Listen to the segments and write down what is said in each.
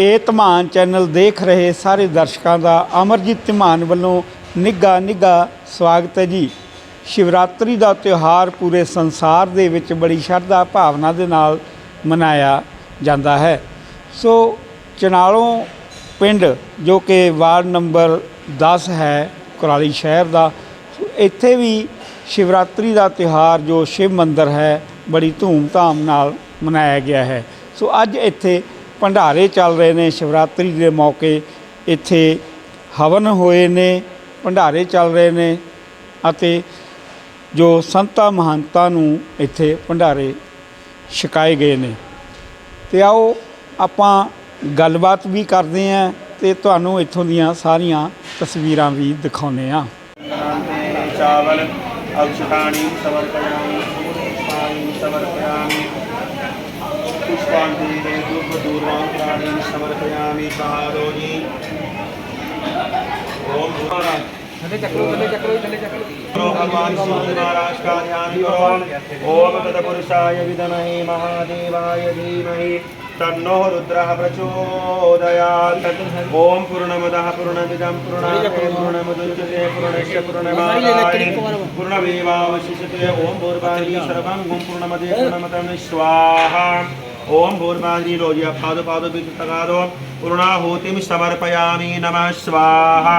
ਇਹ ਧਮਾਨ ਚੈਨਲ ਦੇਖ ਰਹੇ ਸਾਰੇ ਦਰਸ਼ਕਾਂ ਦਾ ਅਮਰਜੀਤ ਧਮਾਨ ਵੱਲੋਂ ਨਿੱਘਾ ਨਿੱਘਾ ਸਵਾਗਤ ਹੈ ਜੀ। ਸ਼ਿਵਰਾਤਰੀ ਦਾ ਤਿਉਹਾਰ ਪੂਰੇ ਸੰਸਾਰ ਦੇ ਵਿੱਚ ਬੜੀ ਸ਼ਰਧਾ ਭਾਵਨਾ ਦੇ ਨਾਲ ਮਨਾਇਆ ਜਾਂਦਾ ਹੈ। ਸੋ ਚਨਾਲੋਂ ਪਿੰਡ, ਜੋ ਕਿ ਵਾਰਡ ਨੰਬਰ 10 ਹੈ ਕੁਰਾਲੀ ਸ਼ਹਿਰ ਦਾ, ਇੱਥੇ ਵੀ ਸ਼ਿਵਰਾਤਰੀ ਦਾ ਤਿਉਹਾਰ ਜੋ ਸ਼ਿਵ ਮੰਦਰ ਹੈ, ਬੜੀ ਧੂਮ-ਧਾਮ ਨਾਲ ਮਨਾਇਆ ਗਿਆ ਹੈ। ਸੋ ਅੱਜ ਇੱਥੇ ਭੰਡਾਰੇ ਚੱਲ ਰਹੇ ਨੇ, ਸ਼ਿਵਰਾਤਰੀ ਦੇ ਮੌਕੇ ਇੱਥੇ ਹਵਨ ਹੋਏ ਨੇ, ਭੰਡਾਰੇ ਚੱਲ ਰਹੇ ਨੇ ਅਤੇ ਜੋ ਸੰਤਾ ਮਹੰਤਾਂ ਨੂੰ ਇੱਥੇ ਭੰਡਾਰੇ ਛਕਾਏ ਗਏ ਨੇ। ਤੇ ਆਓ ਆਪਾਂ ਗੱਲਬਾਤ ਵੀ ਕਰਦੇ ਆਂ ਤੇ ਤੁਹਾਨੂੰ ਇੱਥੋਂ ਦੀਆਂ ਸਾਰੀਆਂ ਤਸਵੀਰਾਂ ਵੀ ਦਿਖਾਉਨੇ ਆਂ ਚਾਵਲ ਔਸ਼ਧਾਨੀ ਸਮਰਪਿਆਮੀ ਪਾਣੀ ਸਮਰਪਿਆਮੀ ਪੁਸ਼ਪਾਂਜਲੀ पुष्पाणि समर्पयामि पारोजी ओम भगवान सूर्य महाराज का ध्यान करो ओम तत्पुरुषाय विदमहे महादेवाय धीमहि तन्नो रुद्रः प्रचोदयात् ॐ पूर्णमदः पूर्णमिदं पूर्णाय पूर्णमुदुच्यते पूर्णस्य पूर्णमादाय पूर्णमेवावशिष्यते ॐ पूर्वाणि सर्वं पूर्णमदे पूर्णमदं स्वाहा ओम भूर्भागी लोजिया पादो पादो वितगादो पूर्णाहुतिं समर्पयामि नमः स्वाहा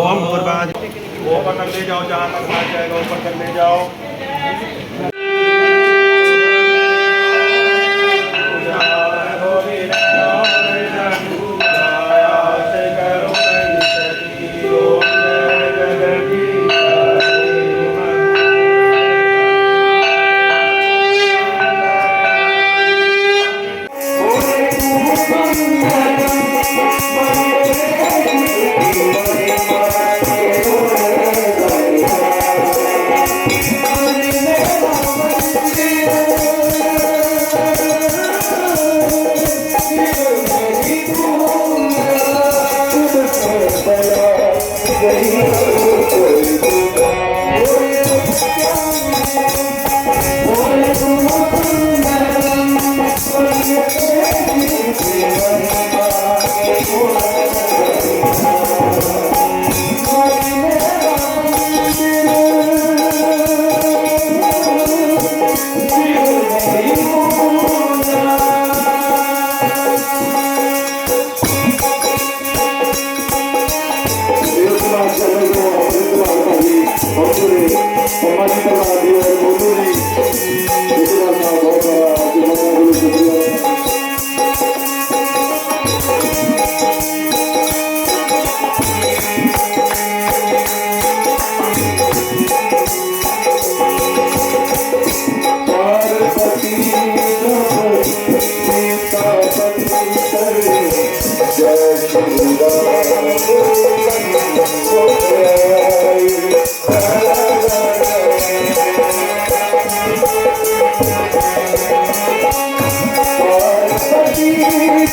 ओम भूर्भागी वो पकड़ ले जाओ जहाँ तक आ जाएगा वो पकड़ ले जाओ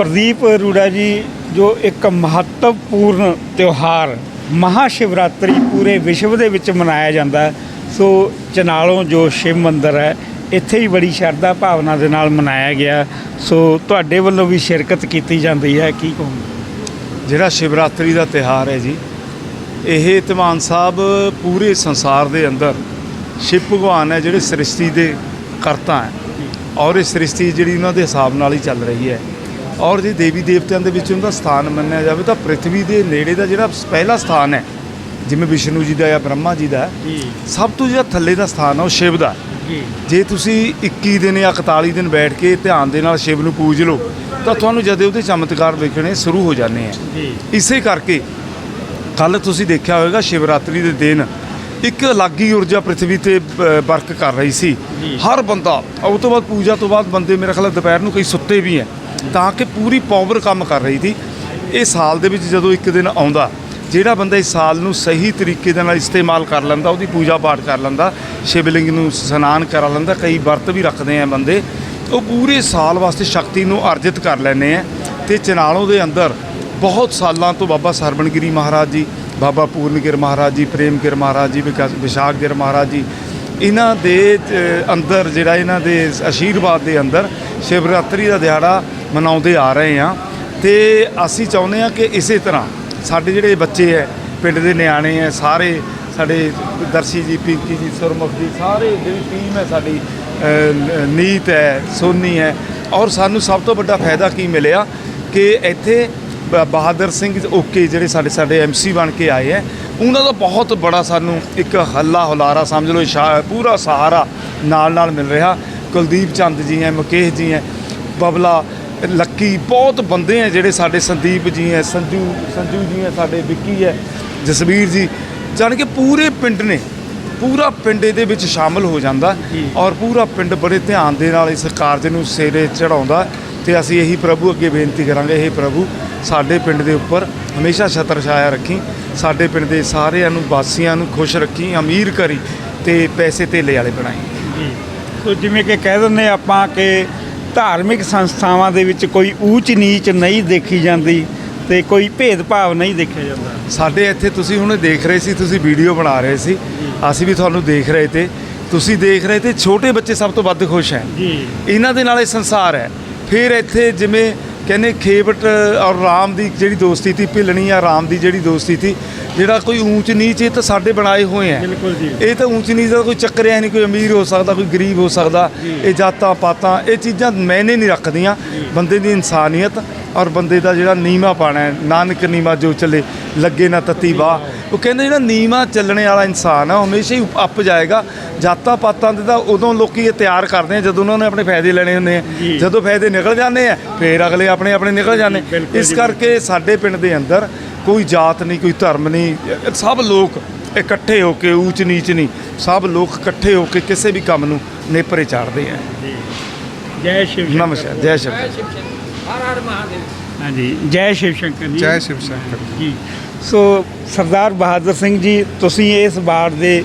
ਪ੍ਰਦੀਪ ਅਰੋੜਾ ਜੀ, ਜੋ ਇੱਕ ਮਹੱਤਵਪੂਰਨ ਤਿਉਹਾਰ ਮਹਾ ਸ਼ਿਵਰਾਤਰੀ ਪੂਰੇ ਵਿਸ਼ਵ ਦੇ ਵਿੱਚ ਮਨਾਇਆ ਜਾਂਦਾ ਸੋ ਚਨਾਲੋਂ ਜੋ ਸ਼ਿਵ ਮੰਦਿਰ ਹੈ, ਇੱਥੇ ਹੀ ਬੜੀ ਸ਼ਰਧਾ ਭਾਵਨਾ ਦੇ ਨਾਲ ਮਨਾਇਆ ਗਿਆ ਸੋ ਤੁਹਾਡੇ ਵੱਲੋਂ ਵੀ ਸ਼ਿਰਕਤ ਕੀਤੀ ਜਾਂਦੀ ਹੈ, ਕੀ ਕਹੋਗੇ? ਜਿਹੜਾ ਸ਼ਿਵਰਾਤਰੀ ਦਾ ਤਿਹਾਰ ਹੈ ਜੀ, ਇਹ ਧਮਾਨ ਸਾਹਿਬ ਪੂਰੇ ਸੰਸਾਰ ਦੇ ਅੰਦਰ ਸ਼ਿਵ ਭਗਵਾਨ ਹੈ ਜਿਹੜੇ ਸ੍ਰਿਸ਼ਟੀ ਦੇ ਕਰਤਾ ਹੈ। ਔਰ ਇਹ ਸ੍ਰਿਸ਼ਟੀ ਜਿਹੜੀ ਉਹਨਾਂ ਦੇ ਹਿਸਾਬ ਨਾਲ ਹੀ ਚੱਲ ਰਹੀ ਹੈ। ਔਰ ਜੇ ਦੇਵੀ ਦੇਵਤਿਆਂ ਦੇ ਵਿੱਚ ਉਹਦਾ ਸਥਾਨ ਮੰਨਿਆ ਜਾਵੇ ਤਾਂ ਪ੍ਰithvi ਦੇ ਨੇੜੇ ਦਾ ਜਿਹੜਾ ਪਹਿਲਾ ਸਥਾਨ ਹੈ ਜਿਵੇਂ ਵਿਸ਼ਨੂੰ ਜੀ ਦਾ ਜਾਂ ਬ੍ਰਹਮਾ ਜੀ ਦਾ ਸਭ ਤੋਂ ਜਿਹੜਾ ਥੱਲੇ ਦਾ ਸਥਾਨ ਹੈ ਉਹ ਸ਼ਿਵ ਦਾ। ਜੀ। ਤੁਸੀਂ 21 ਦਿਨ ਜਾਂ 41 ਦਿਨ ਬੈਠ ਕੇ ਧਿਆਨ ਦੇ ਨਾਲ ਸ਼ਿਵ ਨੂੰ ਪੂਜ ਲਓ ਤਾਂ ਤੁਹਾਨੂੰ ਜਦ ਉਹਦੇ ਚਮਤਕਾਰ ਵੇਖਣੇ ਸ਼ੁਰੂ ਹੋ ਜਾਂਦੇ ਆ। ਇਸੇ ਕਰਕੇ ਕੱਲ ਤੁਸੀਂ ਦੇਖਿਆ ਹੋਵੇਗਾ ਸ਼ਿਵਰਾਤਰੀ ਦੇ ਦਿਨ ਇੱਕ ਅਲੱਗ ਹੀ ਊਰਜਾ ਪ੍ਰithvi ਤੇ ਵਰਕ ਕਰ ਰਹੀ ਸੀ। ਹਰ ਬੰਦਾ ਉਹ ਤੋਂ ਬਾਅਦ ਪੂਜਾ ਤੋਂ ਬਾਅਦ ਬੰਦੇ ਮੇਰੇ ਖਿਆਲ ਦੁਪਹਿਰ ਨੂੰ ਕਈ ਸੁੱਤੇ ਵੀ ਹੈ ਤਾਂ ਕਿ ਪੂਰੀ ਪਾਵਰ ਕੰਮ ਕਰ ਰਹੀ ਸੀ। ਇਹ ਸਾਲ ਦੇ ਵਿੱਚ ਜਦੋਂ ਇੱਕ ਦਿਨ ਆਉਂਦਾ, ਜਿਹੜਾ ਬੰਦਾ ਇਸ ਸਾਲ ਨੂੰ ਸਹੀ ਤਰੀਕੇ ਦੇ ਨਾਲ ਇਸਤੇਮਾਲ ਕਰ ਲੈਂਦਾ, ਉਹਦੀ ਪੂਜਾ ਪਾਠ ਕਰ ਲੈਂਦਾ, ਸ਼ਿਵਲਿੰਗ ਨੂੰ ਸਨਾਨ ਕਰਾ ਲੈਂਦਾ, ਕਈ ਵਰਤ ਵੀ ਰੱਖਦੇ ਆ ਬੰਦੇ, ਉਹ ਪੂਰੇ ਸਾਲ ਵਾਸਤੇ ਸ਼ਕਤੀ ਨੂੰ ਅਰਜਿਤ ਕਰ ਲੈਂਦੇ ਆ। ਤੇ ਚਨਾਲੋਂ ਦੇ ਅੰਦਰ ਬਹੁਤ ਸਾਲਾਂ ਤੋਂ ਬਾਬਾ ਸਰਵਣਗਿਰੀ ਮਹਾਰਾਜ ਜੀ, ਬਾਬਾ ਪੂਰਨਗਿਰ ਮਹਾਰਾਜ ਜੀ, ਪ੍ਰੇਮਗਿਰ ਮਹਾਰਾਜ ਜੀ ਵਿਕਾਸ ਵਿਸ਼ਾਖਗਿਰ ਮਹਾਰਾਜ ਜੀ, ਇਹਨਾਂ ਦੇ ਅੰਦਰ, ਜਿਹੜਾ ਇਹਨਾਂ ਦੇ ਆਸ਼ੀਰਵਾਦ ਦੇ ਅੰਦਰ ਸ਼ਿਵਰਾਤਰੀ ਦਾ ਦਿਹਾੜਾ ਮਨਾਉਂਦੇ ਆ ਰਹੇ ਆ ਤੇ ਅਸੀਂ ਚਾਹੁੰਦੇ ਆ ਕਿ ਇਸੇ ਤਰ੍ਹਾਂ ਸਾਡੇ ਜਿਹੜੇ ਬੱਚੇ ਹੈ, ਪਿੰਡ ਦੇ ਨਿਆਣੇ ਹੈ, ਸਾਰੇ ਸਾਡੇ ਦਰਸ਼ੀ ਜੀ, ਪਿੰਕੀ ਜੀ, ਸੁਰਮੁਖ ਜੀ, ਸਾਰੇ ਜਿਹੜੀ ਟੀਮ ਹੈ ਸਾਡੀ ਨੀਤ ਹੈ, ਸੋਨੀ ਹੈ, ਔਰ ਸਾਨੂੰ ਸਭ ਤੋਂ ਵੱਡਾ ਫਾਇਦਾ ਕੀ ਮਿਲਿਆ ਕਿ ਇੱਥੇ ਬ- ਬਹਾਦਰ ਸਿੰਘ ਓਕੇ ਜਿਹੜੇ ਸਾਡੇ ਸਾਡੇ ਐਮਸੀ ਬਣ ਕੇ ਆਏ ਹੈ, ਉਹਨਾਂ ਦਾ ਬਹੁਤ ਬੜਾ ਸਾਨੂੰ ਇੱਕ ਹੱਲਾ ਹੁਲਾਰਾ ਸਮਝ ਲਓ ਸ਼ਾ- ਪੂਰਾ ਸਹਾਰਾ ਨਾਲ ਨਾਲ ਮਿਲ ਰਿਹਾ। ਕੁਲਦੀਪ ਚੰਦ ਜੀ ਹੈ, ਮੁਕੇਸ਼ ਜੀ ਹੈ, ਬਬਲਾ ਲੱਕੀ ਬਹੁਤ ਬੰਦੇ ਹੈ ਜਿਹੜੇ ਸਾਡੇ ਸੰਦੀਪ ਜੀ ਹੈ ਸੰਜੂ ਸੰਜੂ ਜੀ ਹੈ ਸਾਡੇ ਵਿੱਕੀ ਹੈ ਜਸਵੀਰ ਜੀ। ਜਾਣੀ ਕਿ ਪੂਰੇ ਪਿੰਡ ਨੇ ਪੂਰਾ ਪਿੰਡ ਇਹਦੇ ਵਿੱਚ ਸ਼ਾਮਲ ਹੋ ਜਾਂਦਾ। ਔਰ ਪੂਰਾ ਪਿੰਡ ਬੜੇ ਧਿਆਨ ਦੇ ਨਾਲ ਇਸ ਕਾਰਜ ਨੂੰ ਸਿਰੇ ਚੜਾਉਂਦਾ ਤੇ ਅਸੀਂ ਇਹੀ ਪ੍ਰਭੂ ਅੱਗੇ ਬੇਨਤੀ ਕਰਾਂਗੇ ਇਹ ਪ੍ਰਭੂ ਸਾਡੇ ਪਿੰਡ ਦੇ ਉੱਪਰ ਹਮੇਸ਼ਾ ਛਤਰ ਛਾਇਆ ਰੱਖੀ ਸਾਡੇ ਪਿੰਡ ਦੇ ਸਾਰਿਆਂ ਨੂੰ ਵਾਸੀਆਂ ਨੂੰ ਖੁਸ਼ ਰੱਖੀ ਅਮੀਰ ਕਰੀ ਤੇ ਪੈਸੇ ਧੇਲੇ ਵਾਲੇ ਬਣਾਈ। ਜੀ। ਸੋ ਜਿਵੇਂ ਕਿ ਕਹਿ ਦਿੰਦੇ ਆਪਾਂ ਕਿ ਧਾਰਮਿਕ ਸੰਸਥਾਵਾਂ ਦੇ ਵਿੱਚ ਕੋਈ ਊਚ ਨੀਚ ਨਹੀਂ ਦੇਖੀ ਜਾਂਦੀ ਤੇ ਕੋਈ ਭੇਦਭਾਵ ਨਹੀਂ ਦੇਖਿਆ ਜਾਂਦਾ। ਸਾਡੇ ਇੱਥੇ ਤੁਸੀਂ ਹੁਣ ਦੇਖ ਰਹੇ ਸੀ ਤੁਸੀਂ ਵੀਡੀਓ ਬਣਾ ਰਹੇ ਸੀ। ਅਸੀਂ ਵੀ ਤੁਹਾਨੂੰ ਦੇਖ ਰਹੇ ਤੇ। ਤੁਸੀਂ ਦੇਖ ਰਹੇ ਤੇ ਛੋਟੇ ਬੱਚੇ ਸਭ ਤੋਂ ਵੱਧ ਖੁਸ਼ ਹੈ। ਜੀ। ਇਹਨਾਂ ਦੇ ਨਾਲ ਇਹ ਸੰਸਾਰ ਹੈ। ਫਿਰ ਇੱਥੇ ਜਿਵੇਂ ਕਹਿੰਦੇ ਖੇਵਟ ਔਰ ਰਾਮ ਦੀ ਜਿਹੜੀ ਦੋਸਤੀ ਸੀ ਭਿਲਣੀ ਆ ਰਾਮ ਦੀ ਜਿਹੜੀ ਦੋਸਤੀ ਸੀ ਜਿਹੜਾ ਕੋਈ ਊਂਚ ਨੀਚ ਇਹ ਤਾਂ ਸਾਡੇ ਬਣਾਏ ਹੋਏ ਆ। ਬਿਲਕੁਲ ਜੀ। ਇਹ ਤਾਂ ਊਂਚ ਨੀਚ ਦਾ ਕੋਈ ਚੱਕਰ ਹੈ ਨਹੀਂ ਕੋਈ ਅਮੀਰ ਹੋ ਸਕਦਾ ਕੋਈ ਗਰੀਬ ਹੋ ਸਕਦਾ ਇਹ ਜਾਤਾਂ ਪਾਤਾਂ ਇਹ ਚੀਜ਼ਾਂ ਮੈਨੇ ਨਹੀਂ ਰੱਖਦੀਆਂ ਬੰਦੇ ਦੀ ਇਨਸਾਨੀਅਤ। ਔਰ ਬੰਦੇ ਦਾ ਜਿਹੜਾ ਨੀਮਾ ਪਾਣਾ ਹੈ ਨਾਨਕ ਨੀਮਾ ਜੋ ਚੱਲੇ ਲੱਗੇ ਨਾ ਤਤੀ ਬਾਹ ਉਹ ਕਹਿੰਦੇ ਜਿਹੜਾ ਨੀਮਾ ਚੱਲਣੇ ਵਾਲਾ ਇਨਸਾਨ ਆ ਹਮੇਸ਼ਾ ਹੀ ਅੱਪ ਜਾਏਗਾ। ਜਾਤਾਂ ਪਾਤਾਂ ਦੇ ਤਾਂ ਉਦੋਂ ਲੋਕੀ ਇਹ ਤਿਆਰ ਕਰਦੇ ਆ ਜਦੋਂ ਉਹਨਾਂ ਨੇ ਆਪਣੇ ਫਾਇਦੇ ਲੈਣੇ ਹੁੰਦੇ ਆ। ਜਦੋਂ ਫਾਇਦੇ ਨਿਕਲ ਜਾਂਦੇ ਆ ਫਿਰ ਅਗਲੇ ਆਪਣੇ ਆਪਣੇ ਨਿਕਲ ਜਾਂਦੇ ਇਸ ਕਰਕੇ ਸਾਡੇ ਪਿੰਡ ਦੇ ਅੰਦਰ ਕੋਈ ਜਾਤ ਨਹੀਂ ਕੋਈ ਧਰਮ ਨਹੀਂ ਸਭ ਲੋਕ ਇਕੱਠੇ ਹੋ ਕੇ ਊਚ ਨੀਚ ਨਹੀਂ ਸਭ ਲੋਕ ਇਕੱਠੇ ਹੋ ਕੇ ਕਿਸੇ ਵੀ ਕੰਮ ਨੂੰ ਨੇਪਰੇ ਚਾੜਦੇ ਆ। ਜੀ। ਜੈ ਸ਼ਿਵ ਸ਼ੰਕਰ। ਨਮਸਕਾਰ ਜੈ ਸ਼ਿਵ ਹਰ ਹਰ ਮਹਾਦੇਵ। ਹਾਂਜੀ ਜੈ ਸ਼ਿਵ ਸ਼ੰਕਰ ਜੀ। ਜੈ ਸ਼ਿਵ ਸ਼ੰਕਰ। ਜੀ। ਸੋ ਸਰਦਾਰ ਬਹਾਦਰ ਸਿੰਘ ਜੀ ਤੁਸੀਂ ਇਸ ਵਾਰਡ ਦੇ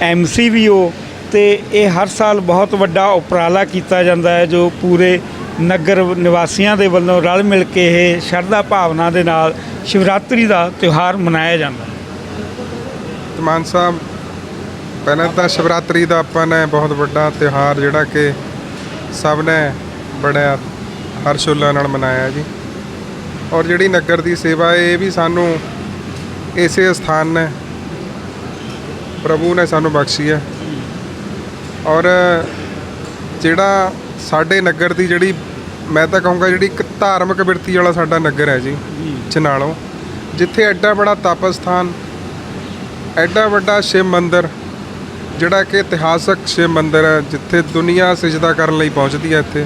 ਐਮਸੀ ਵੀ ਹੋ ਤੇ ਇਹ ਹਰ ਸਾਲ ਬਹੁਤ ਵੱਡਾ ਉਪਰਾਲਾ ਕੀਤਾ ਜਾਂਦਾ ਹੈ ਜੋ ਪੂਰੇ ਨਗਰ ਨਿਵਾਸੀਆਂ ਦੇ ਵੱਲੋਂ ਰਲ ਮਿਲ ਕੇ ਇਹ ਸ਼ਰਧਾ ਭਾਵਨਾ ਦੇ ਨਾਲ ਸ਼ਿਵਰਾਤਰੀ ਦਾ ਤਿਉਹਾਰ ਮਨਾਇਆ ਜਾਂਦਾ ਹੈ। ਤਮਾਨ ਸਾਹਿਬ ਪਹਿਲਾਂ ਤਾਂ ਸ਼ਿਵਰਾਤਰੀ ਦਾ ਆਪਾਂ ਨੇ ਬਹੁਤ ਵੱਡਾ ਤਿਉਹਾਰ ਜਿਹੜਾ ਕਿ ਸਭ ਨੇ ਬੜਾ ਹਰਸ਼ੋਲਾ ਨਾਲ ਮਨਾਇਆ ਜੀ। ਔਰ ਜਿਹੜੀ ਨਗਰ ਦੀ ਸੇਵਾ ਹੈ, ਇਹ ਵੀ ਸਾਨੂੰ ਇਸੇ ਸਥਾਨ ਨੇ ਪ੍ਰਭੂ ਨੇ ਸਾਨੂੰ ਬਖਸ਼ੀ ਹੈ। ਔਰ ਜਿਹੜਾ ਸਾਡੇ ਨਗਰ ਦੀ ਜਿਹੜੀ ਮੈਂ ਤਾਂ ਕਹੂੰਗਾ ਜਿਹੜੀ ਇੱਕ ਧਾਰਮਿਕ ਬਿਰਤੀ ਵਾਲਾ ਸਾਡਾ ਨਗਰ ਹੈ ਜੀ ਚਨਾਲੋ ਜਿੱਥੇ ਐਡਾ ਬੜਾ ਤਪ ਸਥਾਨ ਐਡਾ ਵੱਡਾ ਸ਼ਿਵ ਮੰਦਿਰ ਜਿਹੜਾ ਕਿ ਇਤਿਹਾਸਕ ਸ਼ਿਵ ਮੰਦਿਰ ਹੈ ਜਿੱਥੇ ਦੁਨੀਆ ਸਜਦਾ ਕਰਨ ਲਈ ਪਹੁੰਚਦੀ ਹੈ ਇੱਥੇ।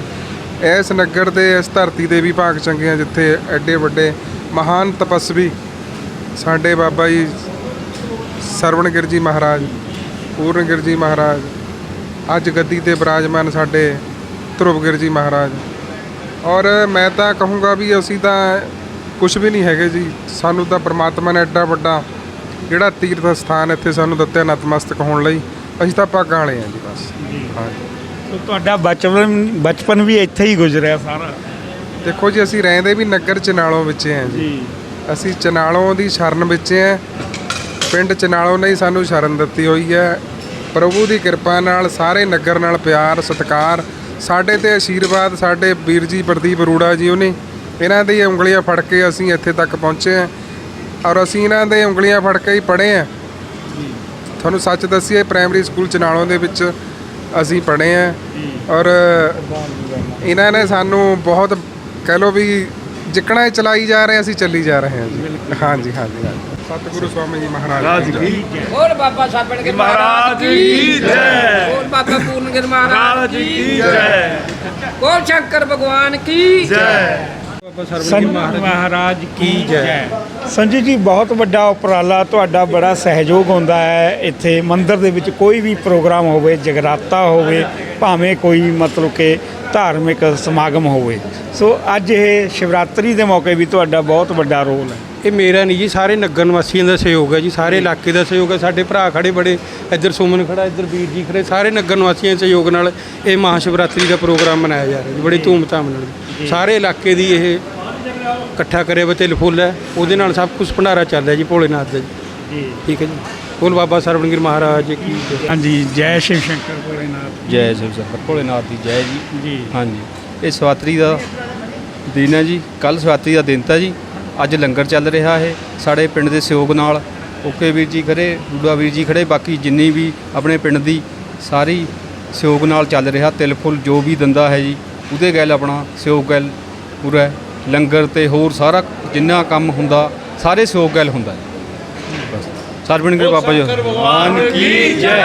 ਇਸ ਨਗਰ ਦੇ ਇਸ ਧਰਤੀ ਦੇ ਵੀ ਭਾਗ ਚੰਗੇ ਆ ਜਿੱਥੇ ਐਡੇ ਵੱਡੇ ਮਹਾਨ ਤਪਸਵੀ ਸਾਡੇ ਬਾਬਾ ਜੀ ਸਰਵਣਗਿਰ ਜੀ ਮਹਾਰਾਜ ਪੂਰਨਗਿਰ ਜੀ ਮਹਾਰਾਜ ਅੱਜ ਗੱਦੀ ਤੇ ਬਿਰਾਜਮਾਨ ਸਾਡੇ ਧਰੁਵਗਿਰ ਜੀ ਮਹਾਰਾਜ। ਔਰ ਮੈਂ ਤਾਂ ਕਹੂੰਗਾ ਵੀ ਅਸੀਂ ਤਾਂ ਕੁਝ ਵੀ ਨਹੀਂ ਹੈਗੇ ਜੀ ਸਾਨੂੰ ਤਾਂ ਪ੍ਰਮਾਤਮਾ ਨੇ ਐਡਾ ਵੱਡਾ ਜਿਹੜਾ ਤੀਰਥ ਸਥਾਨ ਇੱਥੇ ਸਾਨੂੰ ਦਿੱਤਾ ਨਤਮਸਤਕ ਹੋਣ ਲਈ ਅਸੀਂ ਤਾਂ ਭਾਗਾਂ ਵਾਲੇ ਹਾਂ ਜੀ ਬਸ। ਹਾਂਜੀ। ਸੋ ਤੁਹਾਡਾ ਬਚਪਨ ਬਚਪਨ ਵੀ ਇੱਥੇ ਹੀ ਗੁਜ਼ਰਿਆ ਸਾਰਾ। ਦੇਖੋ ਜੀ ਅਸੀਂ ਰਹਿੰਦੇ ਵੀ ਨਗਰ ਚਨਾਲੋਂ ਵਿੱਚ ਹਾਂ ਜੀ। ਅਸੀਂ ਚਨਾਲੋਂ ਦੀ ਸ਼ਰਨ ਵਿੱਚ ਹਾਂ। ਪਿੰਡ ਚਨਾਲੋਂ ਨੇ ਹੀ ਸਾਨੂੰ ਸ਼ਰਨ ਦਿੱਤੀ ਹੋਈ ਹੈ। ਪ੍ਰਭੂ ਦੀ ਕਿਰਪਾ ਨਾਲ ਸਾਰੇ ਨਗਰ ਨਾਲ ਪਿਆਰ ਸਤਿਕਾਰ ਸਾਡੇ ਤੇ ਆਸ਼ੀਰਵਾਦ ਸਾਡੇ ਵੀਰ ਜੀ ਪ੍ਰਦੀਪ ਅਰੋੜਾ ਜੀ ਉਹਨੇ ਇਹਨਾਂ ਦੀ ਉਂਗਲੀਆਂ ਫੜ ਕੇ ਅਸੀਂ ਇੱਥੇ ਤੱਕ ਪਹੁੰਚੇ ਹਾਂ। ਔਰ ਅਸੀਂ ਇਹਨਾਂ ਦੇ ਉਂਗਲੀਆਂ ਫੜ ਕੇ ਹੀ ਪੜ੍ਹੇ ਹਾਂ। ਤੁਹਾਨੂੰ ਸੱਚ ਦੱਸੀਏ ਪ੍ਰਾਇਮਰੀ ਸਕੂਲ ਚਨਾਲੋਂ ਦੇ ਵਿੱਚ ਅਸੀਂ ਪੜ੍ਹੇ ਆ ਔਰ ਇਹਨਾਂ ਨੇ ਸਾਨੂੰ ਬਹੁਤ ਕਹਿ ਲੋ ਵੀ ਜਿੱਕਣਾ ਚਲਾਈ ਜਾ ਰਹੇ ਅਸੀਂ ਚੱਲੀ ਜਾ ਰਹੇ ਹਾਂ ਜੀ। ਹਾਂਜੀ ਹਾਂਜੀ ਸਤਿਗੁਰੂ ਸਵਾਮੀ ਜੀ ਮਹਾਰਾਜ ਜੀ। ਹੋਰ ਬਾਬਾ ਸਾਬਣ ਕੇ ਮਹਾਰਾਜ ਜੀ। ਜੈ। ਹੋਰ ਬਾਬਾ ਪੂਰਨ ਕੇ ਮਹਾਰਾਜ ਜੀ। ਜੈ। ਕੋਲ ਸ਼ੰਕਰ ਭਗਵਾਨ ਕੀ ਜੈ। ਸੰਤ ਮਹਾਰਾਜ ਕੀ ਜੈ ਸੰਜੂ ਜੀ ਬਹੁਤ ਵੱਡਾ ਉਪਰਾਲਾ ਤੁਹਾਡਾ ਬੜਾ ਸਹਿਯੋਗ ਹੁੰਦਾ ਹੈ। ਇੱਥੇ ਮੰਦਿਰ ਦੇ ਵਿੱਚ ਕੋਈ ਵੀ ਪ੍ਰੋਗਰਾਮ ਹੋਵੇ ਜਗਰਾਤਾ ਹੋਵੇ ਭਾਵੇਂ ਕੋਈ ਮਤਲਬ ਕਿ ਧਾਰਮਿਕ ਸਮਾਗਮ ਹੋਵੇ। ਸੋ ਅੱਜ ਇਹ ਸ਼ਿਵਰਾਤਰੀ ਦੇ ਮੌਕੇ ਵੀ ਤੁਹਾਡਾ ਬਹੁਤ ਵੱਡਾ ਰੋਲ ਹੈ। ਇਹ ਮੇਰਾ ਨਹੀਂ ਜੀ ਸਾਰੇ ਨਗਰ ਨਿਵਾਸੀਆਂ ਦਾ ਸਹਿਯੋਗ ਹੈ ਜੀ ਸਾਰੇ ਇਲਾਕੇ ਦਾ ਸਹਿਯੋਗ ਹੈ ਸਾਡੇ ਭਰਾ ਖੜੇ ਬੜੇ ਇੱਧਰ ਸੁਮਨ ਖੜਾ ਇੱਧਰ ਵੀਰ ਜੀ ਖੜੇ ਸਾਰੇ ਨਗਰ ਨਿਵਾਸੀਆਂ ਦੇ ਸਹਿਯੋਗ ਨਾਲ ਇਹ ਮਹਾਸ਼ਿਵਰਾਤਰੀ ਦਾ ਪ੍ਰੋਗਰਾਮ ਮਨਾਇਆ ਜਾ ਰਿਹਾ ਜੀ ਬੜੀ ਧੂਮਧਾਮ ਨਾਲ ਸਾਰੇ ਇਲਾਕੇ ਦੀ ਇਹ ਇਕੱਠਾ ਕਰੇ ਵੇ ਤਿਲ ਫੁੱਲ ਹੈ ਉਹਦੇ ਨਾਲ ਸਭ ਕੁਝ ਭੰਡਾਰਾ ਚੱਲ ਰਿਹਾ ਜੀ ਭੋਲੇਨਾਥ ਦਾ ਜੀ। ਠੀਕ ਹੈ ਜੀ। ਬੋਲ ਬਾਬਾ ਸਰਵਣਗੀਰ ਮਹਾਰਾਜ ਕੀ ਜੈ। ਹਾਂਜੀ ਜੈ ਸ਼ਿਵ ਸ਼ੰਕਰ ਭੋਲੇਨਾਥ ਜੈ। ਸ਼ਿਵ ਸ਼ੰਕਰ ਭੋਲੇਨਾਥ ਦੀ ਜੈ ਜੀ। ਜੀ। ਹਾਂਜੀ। ਇਹ ਸਵਾਤਰੀ ਦਾ ਦਿਨ ਹੈ ਜੀ ਕੱਲ ਸਵਾਤਰੀ ਦਾ ਦਿਨ ਤਾਂ ਜੀ। ਅੱਜ ਲੰਗਰ ਚੱਲ ਰਿਹਾ ਹੈ ਸਾਡੇ ਪਿੰਡ ਦੇ ਸਹਿਯੋਗ ਨਾਲ। ਓਕੇ ਵੀਰ ਜੀ ਖੜੇ ਡੂਡਾ ਵੀਰ ਜੀ ਖੜੇ ਬਾਕੀ ਜਿੰਨੀ ਵੀ ਆਪਣੇ ਪਿੰਡ ਦੀ ਸਾਰੀ ਸਹਿਯੋਗ ਨਾਲ ਚੱਲ ਰਿਹਾ ਤਿਲ ਫੁੱਲ ਜੋ ਵੀ ਦਿੰਦਾ ਹੈ ਜੀ ਉਹਦੇ ਗੱਲ ਆਪਣਾ ਸਹਿਯੋਗ ਗੱਲ ਪੂਰਾ। ਲੰਗਰ ਤੇ ਹੋਰ ਸਾਰਾ ਜਿੰਨਾ ਕੰਮ ਹੁੰਦਾ ਸਾਰੇ ਸਹਿਯੋਗ ਗੱਲ ਹੁੰਦਾ ਜੀ। ਬਸ। ਸਰਵਣਗਰ ਬਾਬਾ ਜੀ। ਭਗਵਾਨ ਕੀ ਜੈ।